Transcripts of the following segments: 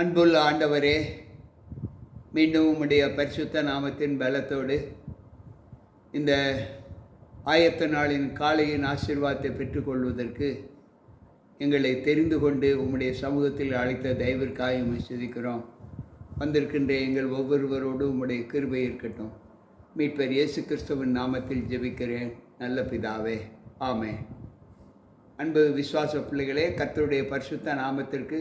அன்புள்ள ஆண்டவரே மீண்டும் உம்முடைய பரிசுத்த நாமத்தின் பலத்தோடு இந்த ஆயத்த நாளின் காலையின் ஆசீர்வாதத்தை பெற்றுக்கொள்வதற்கு எங்களை தெரிந்து கொண்டு உம்முடைய சமூகத்தில் அழைத்த தயவிற்காக உம்மை சிதிக்கிறோம் வந்திருக்கின்ற எங்கள் ஒவ்வொருவரோடு உம்முடைய கிருபை இருக்கட்டும். மீட்பர் இயேசு கிறிஸ்துவின் நாமத்தில் ஜெபிக்கிறேன். நல்ல பிதாவே ஆமே அன்பு விசுவாச பிள்ளைகளே கர்த்தருடைய பரிசுத்த நாமத்திற்கு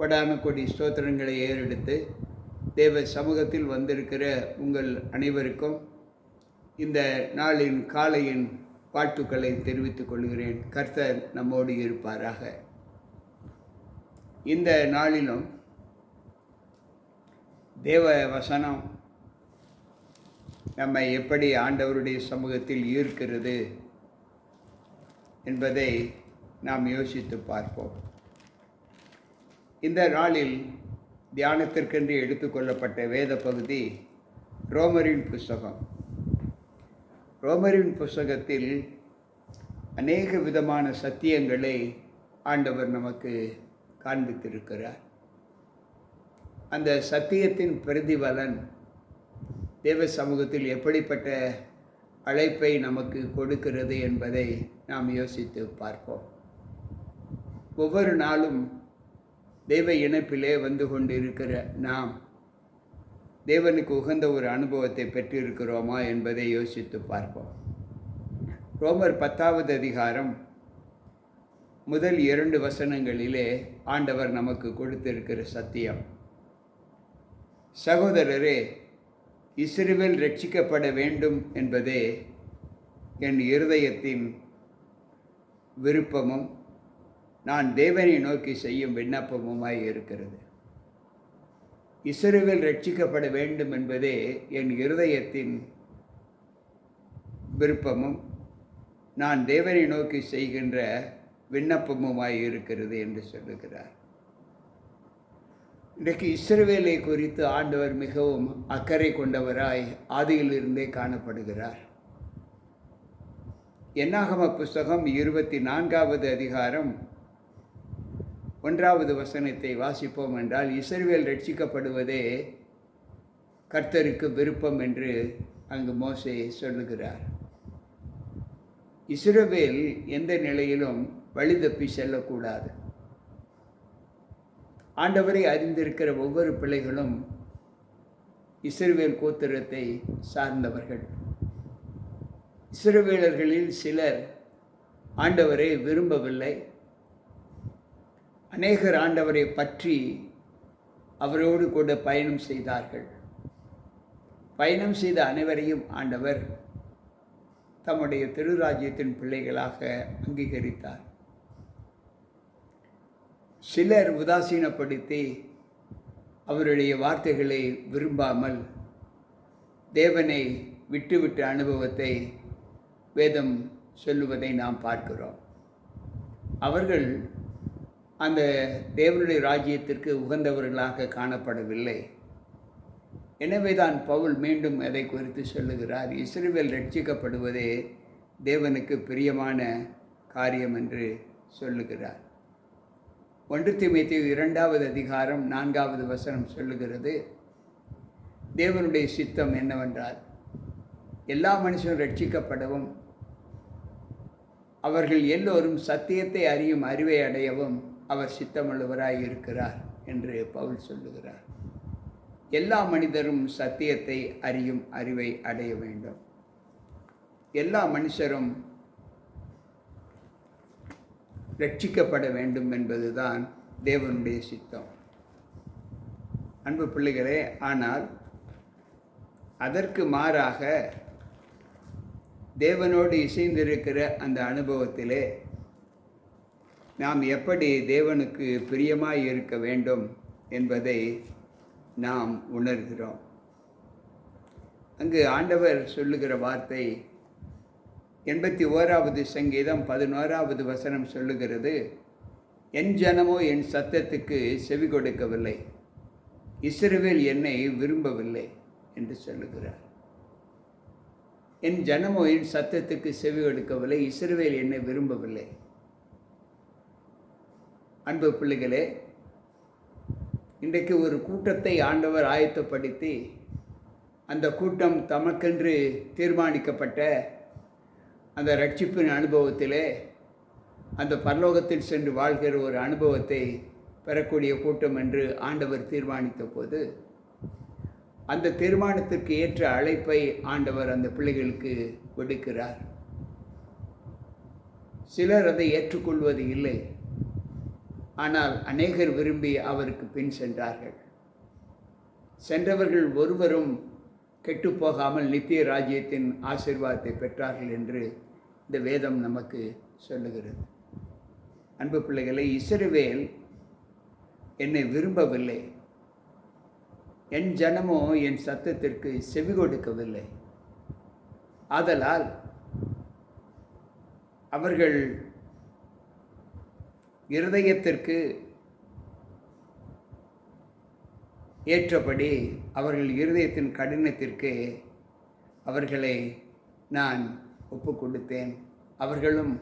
கொடான கொடி ஸ்தோத்திரங்களை ஏறெடுத்து தேவ சமூகத்தில் வந்திருக்கிற உங்கள் அனைவருக்கும் இந்த நாளின் காலையின் வாழ்த்துக்களை தெரிவித்துக் கொள்கிறேன். கர்த்தர் நம்மோடு இருப்பாராக. இந்த நாளிலும் தேவ வசனம் நம்மை எப்படி ஆண்டவருடைய சமூகத்தில் ஈர்க்கிறது என்பதை நாம் யோசித்து பார்ப்போம். இந்த நாளில் தியானத்திற்கென்று எடுத்துக்கொள்ளப்பட்ட வேத பகுதி ரோமரின் புஸ்தகம். ரோமரின் புஸ்தகத்தில் அநேக விதமான சத்தியங்களை ஆண்டவர் நமக்கு காண்பித்திருக்கிறார். அந்த சத்தியத்தின் பிரதிபலன் தேவ சமூகத்தில் எப்படிப்பட்ட அழைப்பை நமக்கு கொடுக்கிறது என்பதை நாம் யோசித்து பார்ப்போம். ஒவ்வொரு நாளும் தெய்வ இணைப்பிலே வந்து கொண்டிருக்கிற நாம் தேவனுக்கு உகந்த ஒரு அனுபவத்தை பெற்றிருக்கிறோமா என்பதை யோசித்து பார்ப்போம். ரோமர் பத்தாவது அதிகாரம் முதல் இரண்டு வசனங்களிலே ஆண்டவர் நமக்கு கொடுத்திருக்கிற சத்தியம். சகோதரரே இசிறுவில் ரட்சிக்கப்பட வேண்டும் என்பதே என் இருதயத்தின் விருப்பமும் நான் தேவனை நோக்கி செய்யும் விண்ணப்பமுமாய் இருக்கிறது. இஸ்ரேல் ரட்சிக்கப்பட வேண்டும் என்பதே என் இருதயத்தின் விருப்பமும் நான் தேவனை நோக்கி செய்கின்ற விண்ணப்பமுமாய் இருக்கிறது என்று சொல்லுகிறார். இன்றைக்கு இஸ்ரவேலை குறித்து ஆண்டவர் மிகவும் அக்கறை கொண்டவராய் ஆதியிலிருந்தே காணப்படுகிறார். என்னாகம புஸ்தகம் இருபத்தி நான்காவது அதிகாரம் ஒன்றாவது வசனத்தை வாசிப்போம் என்றால் இசைவேல் ரட்சிக்கப்படுவதே கர்த்தருக்கு விருப்பம் என்று அங்கு மோசே சொல்லுகிறார். இஸ்ரவேல் எந்த நிலையிலும் வழி தப்பி செல்லக்கூடாது. ஆண்டவரை அறிந்திருக்கிற ஒவ்வொரு பிள்ளைகளும் இஸ்ரவேல் கோத்திரத்தை சார்ந்தவர்கள். இஸ்ரவேலர்களில் சிலர் ஆண்டவரை விரும்பவில்லை. அநேகர் ஆண்டவரை பற்றி அவரோடு கூட பயணம் செய்தார்கள். பயணம் செய்த அனைவரையும் ஆண்டவர் தம்முடைய திருராஜ்யத்தின் பிள்ளைகளாக அங்கீகரித்தார். சிலர் உதாசீனப்படுத்தி அவருடைய வார்த்தைகளை விரும்பாமல் தேவனை விட்டுவிட்ட அனுபவத்தை வேதம் சொல்லுவதை நாம் பார்க்கிறோம். அவர்கள் அந்த தேவனுடைய ராஜ்யத்திற்கு உகந்தவர்களாக காணப்படவில்லை. எனவே தான் பவுல் மீண்டும் அதை குறித்து சொல்லுகிறார் இஸ்ரேல் ரட்சிக்கப்படுவதே தேவனுக்கு பிரியமான காரியம் என்று சொல்லுகிறார். ஒன்று திமைத்து இரண்டாவது அதிகாரம் நான்காவது வசனம் சொல்லுகிறது தேவனுடைய சித்தம் என்னவென்றால் எல்லா மனுஷனும் ரட்சிக்கப்படவும் அவர்கள் எல்லோரும் சத்தியத்தை அறியும் அறிவை அடையவும் அவர் சித்தமுள்ளவராய் இருக்கிறார் என்று பவுல் சொல்லுகிறார். எல்லா மனிதரும் சத்தியத்தை அறியும் அறிவை அடைய வேண்டும். எல்லா மனுஷரும் ரட்சிக்கப்பட வேண்டும் என்பதுதான் தேவனுடைய சித்தம். அன்பு பிள்ளைகளே ஆனால் அதற்கு மாறாக தேவனோடு இசைந்திருக்கிற அந்த அனுபவத்திலே நாம் எப்படி தேவனுக்கு பிரியமாய் இருக்க வேண்டும் என்பதை நாம் உணர்கிறோம். அங்கு ஆண்டவர் சொல்லுகிற வார்த்தை எண்பத்தி ஓராவது சங்கீதம் பதினோராவது வசனம் சொல்லுகிறது என் ஜனமோ என் சத்தத்துக்கு செவி கொடுக்கவில்லை. இஸ்ரவேல் என்னை விரும்பவில்லை என்று சொல்லுகிறார். என் ஜனமோ என் சத்தத்துக்கு செவி கொடுக்கவில்லை. இஸ்ரவேல் என்னை விரும்பவில்லை. அன்பு பிள்ளைகளே இன்றைக்கு ஒரு கூட்டத்தை ஆண்டவர் ஆயத்தப்படுத்தி அந்த கூட்டம் தமக்கென்று தீர்மானிக்கப்பட்ட அந்த ரட்சிப்பின் அனுபவத்திலே அந்த பரலோகத்தில் சென்று வாழ்கிற ஒரு அனுபவத்தை பெறக்கூடிய கூட்டம் என்று ஆண்டவர் தீர்மானித்த போது அந்த தீர்மானத்திற்கு ஏற்ற அழைப்பை ஆண்டவர் அந்த பிள்ளைகளுக்கு கொடுக்கிறார் சிலர் அதை ஏற்றுக்கொள்வது இல்லை. ஆனால் அநேகர் விரும்பி அவருக்கு பின் சென்றார்கள். சென்றவர்கள் ஒருவரும் கெட்டுப்போகாமல் நித்திய ராஜ்யத்தின் ஆசிர்வாதத்தை பெற்றார்கள் என்று இந்த வேதம் நமக்கு சொல்லுகிறது. அன்பு பிள்ளைகளை இஸ்ரவேல் என்னை விரும்பவில்லை. என் ஜனமோ என் சத்தத்திற்கு செவி கொடுக்கவில்லை. ஆதலால் அவர்கள் இருதயத்திற்கு ஏற்றபடி அவர்கள் இருதயத்தின் கடினத்திற்கு அவர்களை நான் ஒப்பு கொடுத்தேன் அவர்களும்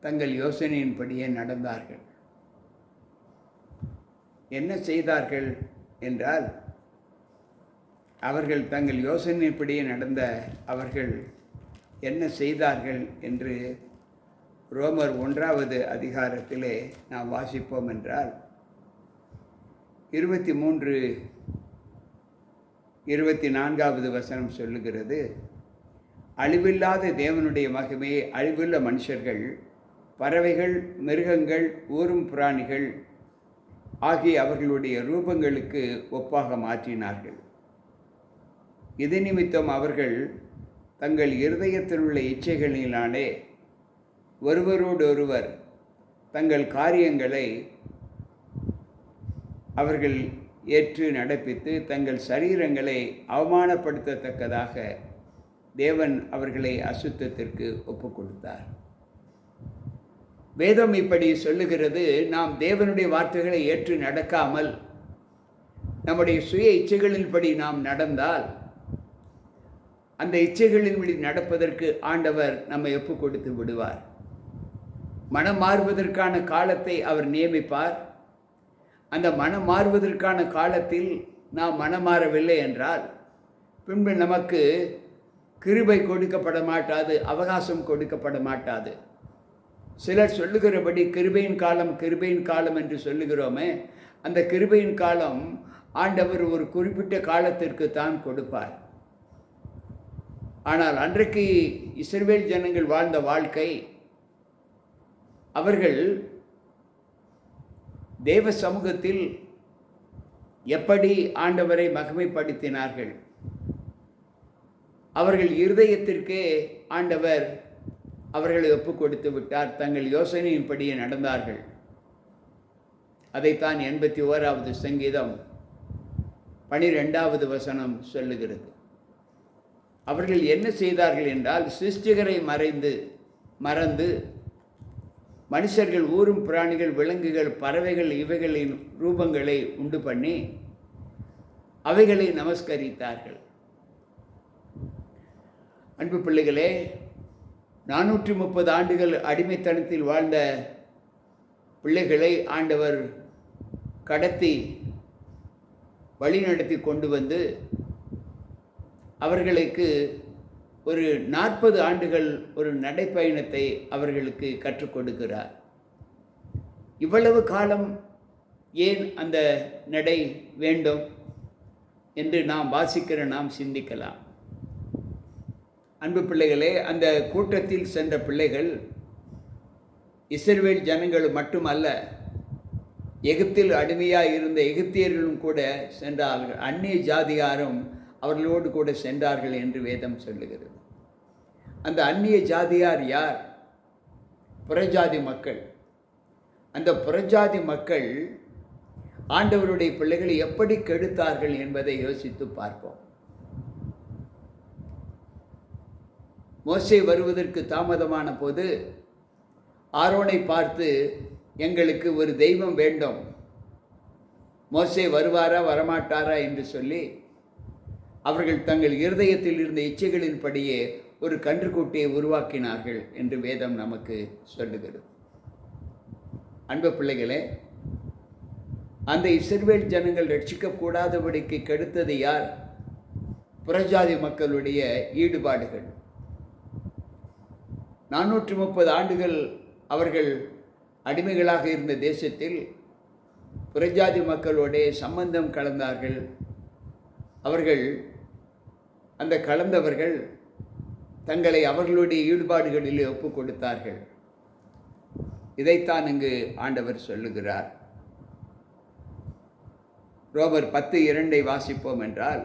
தங்கள் யோசனையின்படியே நடந்தார்கள். என்ன செய்தார்கள் என்றால் அவர்கள் தங்கள் யோசனைப்படியே நடந்த அவர்கள் என்ன செய்தார்கள் என்று ரோமர் ஒன்றாவது அதிகாரத்திலே நாம் வாசிப்போம் என்றால் இருபத்தி மூன்று இருபத்தி நான்காவது வசனம் சொல்லுகிறது அழிவில்லாத தேவனுடைய மகிமையை அழிவுள்ள மனுஷர்கள் பறவைகள் மிருகங்கள் ஊரும் பிராணிகள் ஆகிய அவர்களுடைய ரூபங்களுக்கு ஒப்பாக மாற்றினார்கள். இது நிமித்தம் அவர்கள் தங்கள் இருதயத்தில் உள்ள இச்சைகளினாலே ஒருவரோடொருவர் தங்கள் காரியங்களை அவர்கள் ஏற்று நடப்பித்து தங்கள் சரீரங்களை அவமானப்படுத்தத்தக்கதாக தேவன் அவர்களை அசுத்தத்திற்கு ஒப்பு கொடுத்தார் வேதம் இப்படி சொல்லுகிறது நாம் தேவனுடைய வார்த்தைகளை ஏற்று நடக்காமல் நம்முடைய சுய இச்சைகளின்படி நாம் நடந்தால் அந்த இச்சைகளின்படி நடப்பதற்கு ஆண்டவர் நம்மை ஒப்பு கொடுத்து விடுவார். மனம் மாறுவதற்கான காலத்தை அவர் நியமிப்பார். அந்த மனம் மாறுவதற்கான காலத்தில் நாம் மனம் மாறவில்லை என்றால் பின்பு நமக்கு கிருபை கொடுக்கப்பட மாட்டாது அவகாசம் கொடுக்கப்பட மாட்டாது. சிலர் சொல்லுகிறபடி கிருபையின் காலம் கிருபையின் காலம் என்று சொல்லுகிறோமே அந்த கிருபையின் காலம் ஆண்டவர் ஒரு குறிப்பிட்ட காலத்திற்கு தான் கொடுப்பார். ஆனால் அன்றைக்கு இஸ்ரேல் ஜனங்கள் வாழ்ந்த வாழ்க்கை அவர்கள் தேவ சமூகத்தில் எப்படி ஆண்டவரை மகிமைப்படுத்தினார்கள்? அவர்கள் இருதயத்திற்கே ஆண்டவர் அவர்களை ஒப்பு கொடுத்து விட்டார். தங்கள் யோசனையின்படியே நடந்தார்கள். அதைத்தான் எண்பத்தி ஓராவது சங்கீதம் பனிரெண்டாவது வசனம் சொல்லுகிறது. அவர்கள் என்ன செய்தார்கள் என்றால் சிருஷ்டிகரை மறைந்து மறந்து மனுஷர்கள் ஊரும் பிராணிகள் விலங்குகள் பறவைகள் இவைகளின் ரூபங்களை உண்டு பண்ணி அவைகளை நமஸ்கரித்தார்கள். அன்பு பிள்ளைகளே நானூற்றி முப்பது ஆண்டுகள் அடிமைத்தனத்தில் வாழ்ந்த பிள்ளைகளை ஆண்டவர் கடத்தி வழிநடத்தி கொண்டு வந்து அவர்களுக்கு ஒரு நாற்பது ஆண்டுகள் ஒரு நடைப்பயணத்தை அவர்களுக்கு கற்றுக் கொடுக்கிறார். இவ்வளவு காலம் ஏன் அந்த நடை வேண்டும் என்று நாம் வாசிக்கிற நாம் சிந்திக்கலாம். அன்பு பிள்ளைகளே அந்த கூட்டத்தில் சென்ற பிள்ளைகள் இஸ்ரேல் ஜனங்கள் மட்டுமல்ல எகிப்தில் அடிமையாக இருந்த எகிப்தியர்களும் கூட சென்றார்கள். அந்நிய ஜாதியாரும் அவர்களோடு கூட சென்றார்கள் என்று வேதம் சொல்லுகிறது. அந்த அந்நிய ஜாதியார் யார்? புறஜாதி மக்கள். அந்த புறஜாதி மக்கள் ஆண்டவருடைய பிள்ளைகளை எப்படி கெடுத்தார்கள் என்பதை யோசித்து பார்ப்போம். மோசை வருவதற்கு தாமதமான போது ஆரோனை பார்த்து எங்களுக்கு ஒரு தெய்வம் வேண்டும். மோசை வருவாரா வரமாட்டாரா? என்று சொல்லி அவர்கள் தங்கள் இருதயத்தில் இருந்த இச்சைகளின்படியே ஒரு கன்றுக்குட்டியை உருவாக்கினார்கள் என்று வேதம் நமக்கு சொல்லுகிறது. அன்பு பிள்ளைகளே அந்த இஸ்ரவேல் ஜனங்கள் ரட்சிக்கக்கூடாதபடிக்கு கெடுத்தது யார்? புறஜாதி மக்களுடைய ஈடுபாடுகள். நானூற்றி முப்பது ஆண்டுகள் அவர்கள் அடிமைகளாக இருந்த தேசத்தில் புறஜாதி மக்களோட சம்பந்தம் கலந்தார்கள். அவர்கள் அந்த கலந்தவர்கள் தங்களை அவர்களுடைய ஈடுபாடுகளிலே ஒப்பு கொடுத்தார்கள் இதைத்தான் இங்கு ஆண்டவர் சொல்லுகிறார். ரோமர் பத்து இரண்டை வாசிப்போம் என்றால்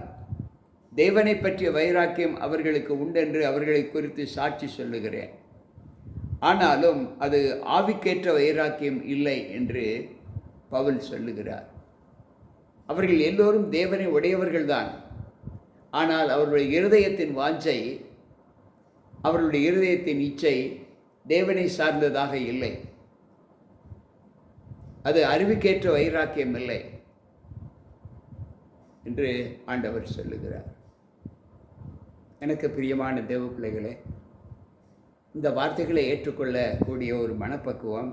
தேவனை பற்றிய வைராக்கியம் அவர்களுக்கு உண்டென்று அவர்களை குறித்து சாட்சி சொல்லுகிறேன். ஆனாலும் அது ஆவிக்கேற்ற வைராக்கியம் இல்லை என்று பவுல் சொல்லுகிறார். அவர்கள் எல்லோரும் தேவனை உடையவர்கள்தான். ஆனால் அவர்களுடைய இருதயத்தின் வாஞ்சை அவர்களுடைய இருதயத்தின் இச்சை தேவனை சார்ந்ததாக இல்லை. அது அறிவுக்கேற்ற வைராக்கியம் இல்லை என்று ஆண்டவர் சொல்லுகிறார். எனக்கு பிரியமான தேவ பிள்ளைகளே இந்த வார்த்தைகளை ஏற்றுக்கொள்ளக்கூடிய ஒரு மனப்பக்குவம்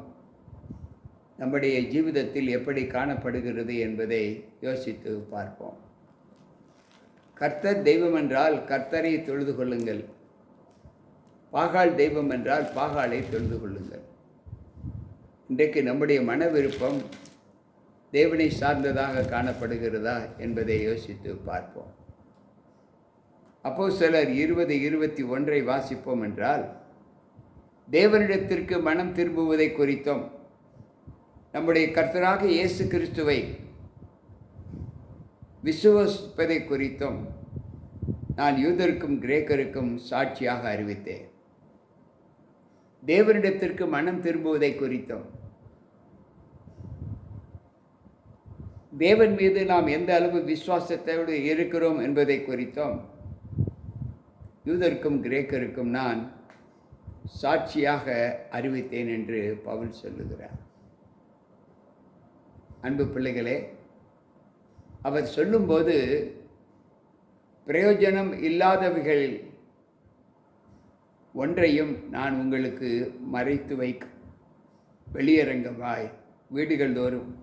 நம்முடைய ஜீவிதத்தில் எப்படி காணப்படுகிறது என்பதை யோசித்து பார்ப்போம். கர்த்தர் தெய்வம் என்றால் கர்த்தரை தொழுது கொள்ளுங்கள். பாகால் தெய்வம் என்றால் பாகாலை தெரிந்து கொள்ளுங்கள். இன்றைக்கு நம்முடைய மன விருப்பம் தேவனை சார்ந்ததாக காணப்படுகிறதா என்பதை யோசித்து பார்ப்போம். அப்போ சிலர் இருபது இருபத்தி ஒன்றை வாசிப்போம் என்றால் தேவனிடத்திற்கு மனம் திரும்புவதை குறித்தும் நம்முடைய கர்த்தராக இயேசு கிறிஸ்துவை விசுவசிப்பதை குறித்தும் நான் யூதருக்கும் கிரேக்கருக்கும் சாட்சியாக அறிவித்தேன். தேவனிடத்திற்கு மனம் திரும்புவதை குறித்தும். தேவன் மீது நாம் எந்த அளவு விசுவாசத்தோடு இருக்கிறோம் என்பதை குறித்தும். யூதருக்கும் கிரேக்கருக்கும் நான் சாட்சியாக அறிவித்தேன் என்று பவுல் சொல்லுகிறார். அன்பு பிள்ளைகளே அவர் சொல்லும்போது பிரயோஜனம் இல்லாதவைகள் ஒன்றையும் நான் உங்களுக்கு மறைத்து வைக்க வெளியரங்கமாய் வீடுகள் தோறும்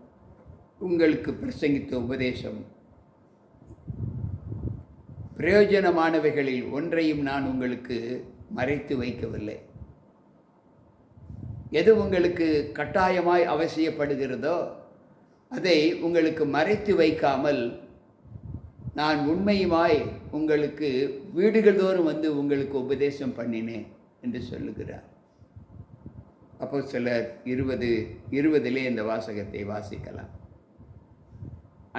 உங்களுக்கு பிரசங்கித்த உபதேசம். பிரயோஜனமானவைகளில் ஒன்றையும் நான் உங்களுக்கு மறைத்து வைக்கவில்லை. எது உங்களுக்கு கட்டாயமாய் அவசியப்படுகிறதோ அதை உங்களுக்கு மறைத்து வைக்காமல் நான் உண்மையுமாய் உங்களுக்கு வீடுகள் தோறும் வந்து உங்களுக்கு உபதேசம் பண்ணினேன் என்று சொல்லுகிறார். அப்போ சிலர் இருபது இருபதிலே இந்த வாசகத்தை வாசிக்கலாம்.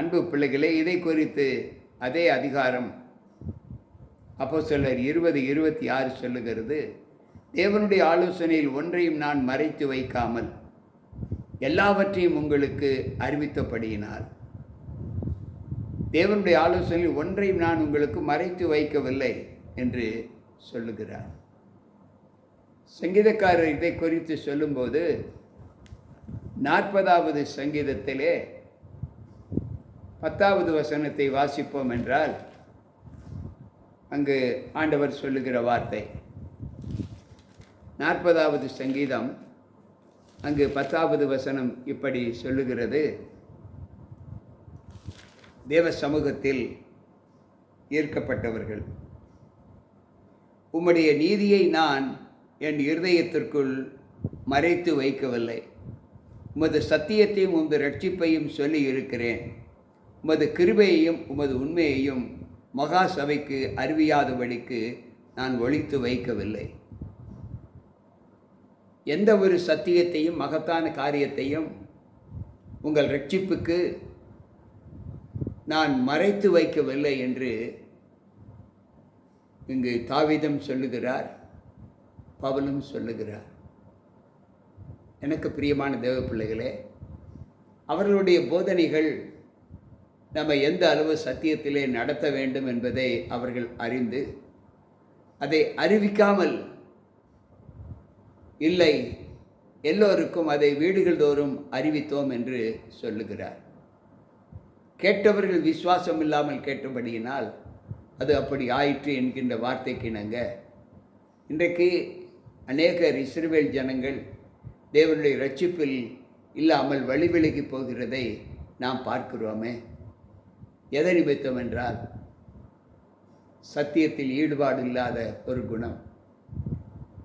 அன்பு பிள்ளைகளே இதை குறித்து அதே அதிகாரம் அப்போ சிலர் இருபது இருபத்தி ஆறு சொல்லுகிறது. தேவனுடைய ஆலோசனையில் ஒன்றையும் நான் மறைத்து வைக்காமல் எல்லாவற்றையும் உங்களுக்கு அறிவித்தபடியினால் தேவனுடைய ஆலோசனையில் ஒன்றையும் நான் உங்களுக்கு மறைத்து வைக்கவில்லை என்று சொல்லுகிறார். சங்கீதக்காரர் இதை குறித்து சொல்லும்போது நாற்பதாவது சங்கீதத்திலே பத்தாவது வசனத்தை வாசிப்போம் என்றால் அங்கு ஆண்டவர் சொல்லுகிற வார்த்தை நாற்பதாவது சங்கீதம் அங்கு பத்தாவது வசனம் இப்படி சொல்லுகிறது. தேவ சமூகத்தில் ஈர்க்கப்பட்டவர்கள் உம்முடைய நீதியை நான் என் இருதயத்திற்குள் மறைத்து வைக்கவில்லை. உமது சத்தியத்தையும் உமது ரட்சிப்பையும் சொல்லி இருக்கிறேன். உமது கிருபையையும் உமது உண்மையையும் மகா சபைக்கு அறிவியாதபடிக்கு நான் ஒழித்து வைக்கவில்லை. எந்த ஒரு சத்தியத்தையும் மகத்தான காரியத்தையும் உங்கள் ரட்சிப்புக்கு நான் மறைத்து வைக்கவில்லை என்று இங்கு தாவிதம் சொல்லுகிறார் பவலும் சொல்லுகிறார். எனக்கு பிரியமான தேவ பிள்ளைகளே அவர்களுடைய போதனைகள் நம்ம எந்த அளவு சத்தியத்திலே நடத்த வேண்டும் என்பதை அவர்கள் அறிந்து அதை அறிவிக்காமல் இல்லை எல்லோருக்கும் அதை வீடுகள் தோறும் அறிவித்தோம் என்று சொல்லுகிறார். கேட்டவர்கள் விசுவாசம் இல்லாமல் கேட்டபடியினால் அது அப்படி ஆயிற்று என்கின்ற வார்த்தைக்கு இணங்க. இன்றைக்கு அநேகர் இஸ்ரவேல் ஜனங்கள் தேவனுடைய ரட்சிப்பில் இல்லாமல் வழி விலகி போகிறதை நாம் பார்க்கிறோமே. எதை நிமித்தம் என்றால் சத்தியத்தில் ஈடுபாடு இல்லாத ஒரு குணம்.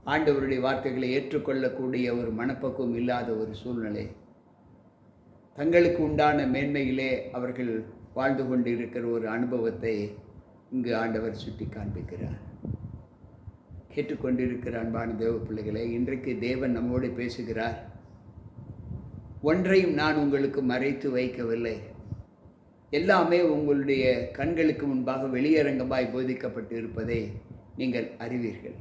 ஆண்டவருடைய வார்த்தைகளை ஏற்றுக்கொள்ளக்கூடிய ஒரு மனப்பக்குவம் இல்லாத ஒரு சூழ்நிலை. தங்களுக்கு உண்டான மேன்மையிலே அவர்கள் வாழ்ந்து கொண்டிருக்கிற ஒரு அனுபவத்தை இங்கு ஆண்டவர் சுட்டி காண்பிக்கிறார். கேட்டுக்கொண்டிருக்கிற அன்பான தேவ பிள்ளைகளை இன்றைக்கு தேவன் நம்மோடு பேசுகிறார். ஒன்றையும் நான் உங்களுக்கு மறைத்து வைக்கவில்லை. எல்லாமே உங்களுடைய கண்களுக்கு முன்பாக வெளியரங்கமாய் போதிக்கப்பட்டு இருப்பதை நீங்கள் அறிவீர்கள்.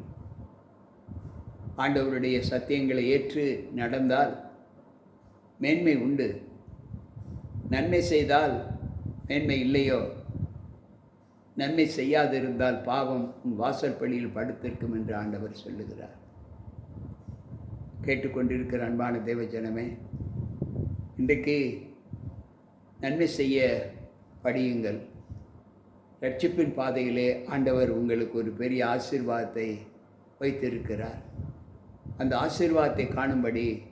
ஆண்டவருடைய சத்தியங்களை ஏற்று நடந்தால் மேன்மை உண்டு. நன்மை செய்தால் மேன்மை இல்லையோ? நன்மை செய்யாதிருந்தால் பாவம் உன் வாசல் பள்ளியில் படுத்திருக்கும் என்று ஆண்டவர் சொல்லுகிறார். கேட்டுக்கொண்டிருக்கிற அன்பான தேவஜனமே இன்றைக்கு நன்மை செய்ய படியுங்கள். ரட்சிப்பின் பாதையிலே ஆண்டவர் உங்களுக்கு ஒரு பெரிய ஆசீர்வாதத்தை வைத்திருக்கிறார். அந்த ஆசீர்வாதத்தை காணும்படி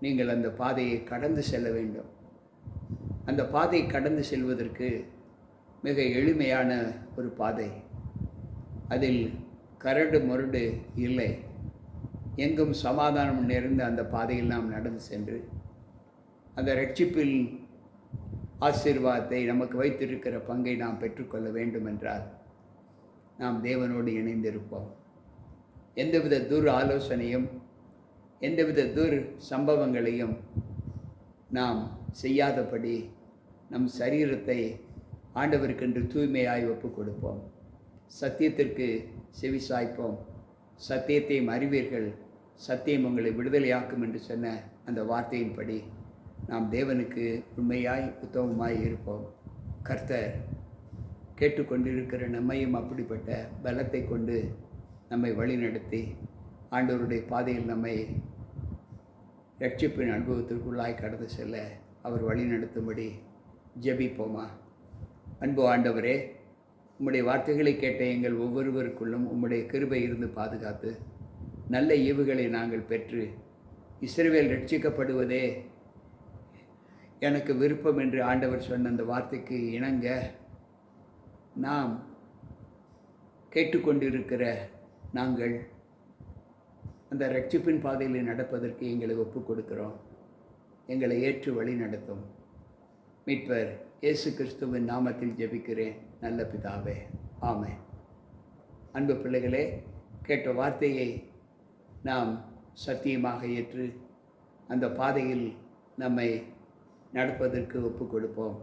நீங்கள் அந்த பாதையை கடந்து செல்ல வேண்டும். அந்த பாதை கடந்து செல்வதற்கு மிக எளிமையான ஒரு பாதை. அதில் கரடு முரடு இல்லை. எங்கும் சமாதானம் நிறைந்த அந்த பாதையில் நாம் நடந்து சென்று அந்த ரட்சிப்பில் ஆசீர்வாதத்தை நமக்கு வைத்திருக்கிற பங்கை நாம் பெற்றுக்கொள்ள வேண்டும் என்றால் நாம் தேவனோடு இணைந்திருப்போம். எந்தவித துர் ஆலோசனையும் எந்தவித துர் சம்பவங்களையும் நாம் செய்யாதபடி நம் சரீரத்தை ஆண்டவருக்கென்று தூய்மையாய் ஒப்பு கொடுப்போம் சத்தியத்திற்கு செவி சாய்ப்போம். சத்தியத்தையும் அறிவீர்கள். சத்தியம் உங்களை விடுதலையாக்கும் என்று சொன்ன அந்த வார்த்தையின்படி நாம் தேவனுக்கு உண்மையாய் உத்தமமாய் இருப்போம். கர்த்தர் கேட்டுக்கொண்டிருக்கிற நம்மையும் அப்படிப்பட்ட பலத்தை கொண்டு நம்மை வழிநடத்தி ஆண்டவருடைய பாதையில் நம்மை ரட்சிப்பின் அனுபவத்திற்குள்ளாய் கடந்து செல்ல அவர் வழிநடத்தும்படி ஜெபிப்போமா? அன்பு ஆண்டவரே உம்முடைய வார்த்தைகளை கேட்ட எங்கள் ஒவ்வொருவருக்குள்ளும் உம்முடைய கிருபை இருந்து பாதுகாத்து நல்ல ஈவுகளை நாங்கள் பெற்று இஸ்ரேவேல் ரட்சிக்கப்படுவதே எனக்கு விருப்பம் என்று ஆண்டவர் சொன்ன அந்த வார்த்தைக்கு இணங்க நாம் கேட்டுக்கொண்டிருக்கிற நாங்கள் அந்த ரட்சிப்பின் பாதையில் நடப்பதற்கு எங்களை ஒப்புக் கொடுக்கிறோம். எங்களை ஏற்று வழி நடத்தும் மீட்பர் இயேசு கிறிஸ்துவின் நாமத்தில் ஜெபிக்கிறேன். நல்ல பிதாவே ஆமே அன்பு பிள்ளைகளே கேட்ட வார்த்தையை நாம் சத்தியமாக ஏற்று அந்த பாதையில் நம்மை நடப்பதற்கு ஒப்பு கொடுப்போம்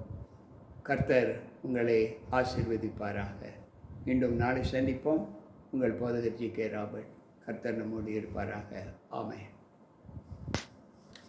கர்த்தர் உங்களை ஆசிர்வதிப்பாராக. மீண்டும் நாளை சந்திப்போம். உங்கள் போதகர் ஜி கே ராபர்ட். கர்த்தர் நம்மோடு இருப்பாராக. ஆமை